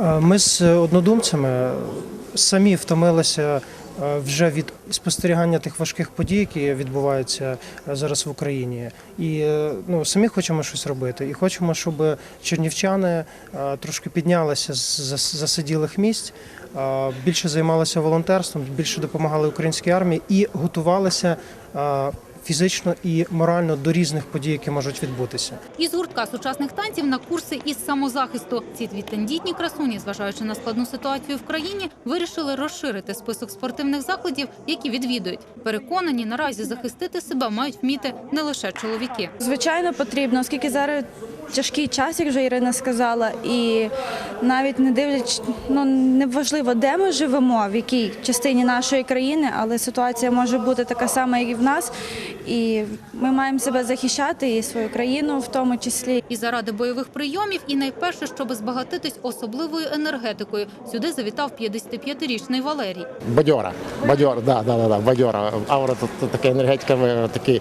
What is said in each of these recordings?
Е, Ми з однодумцями самі втомилися е, вже від спостерігання тих важких подій, які відбуваються е, зараз в Україні. І е, ну, самі хочемо щось робити. І хочемо, щоб чернівчани е, трошки піднялися з засиділих місць, е, більше займалися волонтерством, більше допомагали українській армії і готувалися е, фізично і морально до різних подій, які можуть відбутися. Із гуртка сучасних танців на курси із самозахисту. Ці дві тендітні красуні, зважаючи на складну ситуацію в країні, вирішили розширити список спортивних закладів, які відвідують. Переконані, наразі захистити себе мають вміти не лише чоловіки. Звичайно, потрібно, оскільки зараз тяжкий час, як вже Ірина сказала, і навіть не дивлячись, ну неважливо, де ми живемо, в якій частині нашої країни, але ситуація може бути така сама, як і в нас. І ми маємо себе захищати і свою країну в тому числі. І заради бойових прийомів, і найперше, щоб збагатитись особливою енергетикою, сюди завітав 55-річний Валерій. Бадьора. Бадьора, да, да, да, да, бадьора. Аура тут, така енергетика, такий,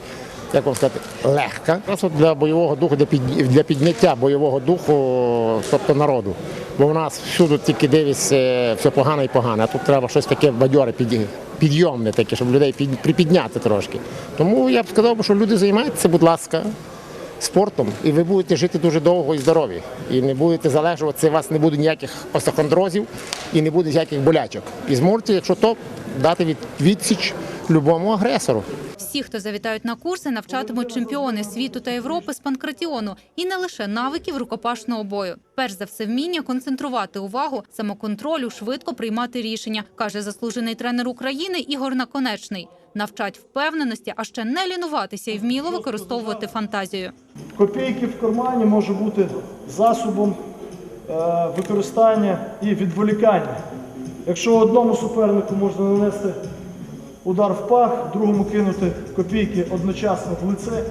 як вам сказати, легка. Просто для бойового духу, для, під, для підняття бойового духу, тобто народу. Бо в нас всюди тільки дивишся все погане і погане, а тут треба щось таке бадьоре, під, підйомне таке, щоб людей під, припідняти трошки. Тому я б сказав, що люди займаються, будь ласка, спортом, і ви будете жити дуже довго і здорові. І не будете залежуватися, у вас не буде ніяких остеохондрозів і не буде ніяких болячок. І зможете, якщо то, дати від, відсіч любому агресору. Всі, хто завітають на курси, навчатимуть чемпіони світу та Європи з панкратіону і не лише навиків рукопашного бою. Перш за все, вміння концентрувати увагу, самоконтролю, швидко приймати рішення, каже заслужений тренер України Ігор Наконечний. Навчать впевненості, а ще не лінуватися і вміло використовувати фантазію. Копійки в кармані може бути засобом е, використання і відволікання. Якщо одному супернику можна нанести удар в пах, другому кинути копійки одночасно в лице,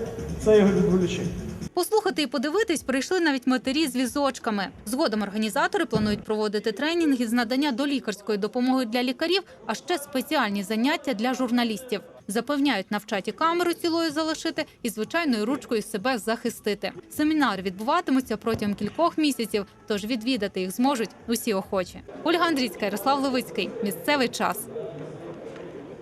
це його відволічить. Послухати і подивитись прийшли навіть матері з візочками. Згодом організатори планують проводити тренінги з надання долікарської допомоги для лікарів, а ще спеціальні заняття для журналістів. Запевняють, навчаті камеру цілою залишити і звичайною ручкою себе захистити. Семінари відбуватимуться протягом кількох місяців, тож відвідати їх зможуть усі охочі. Ольга Андрійська, Ярослав Левицький. Місцевий час.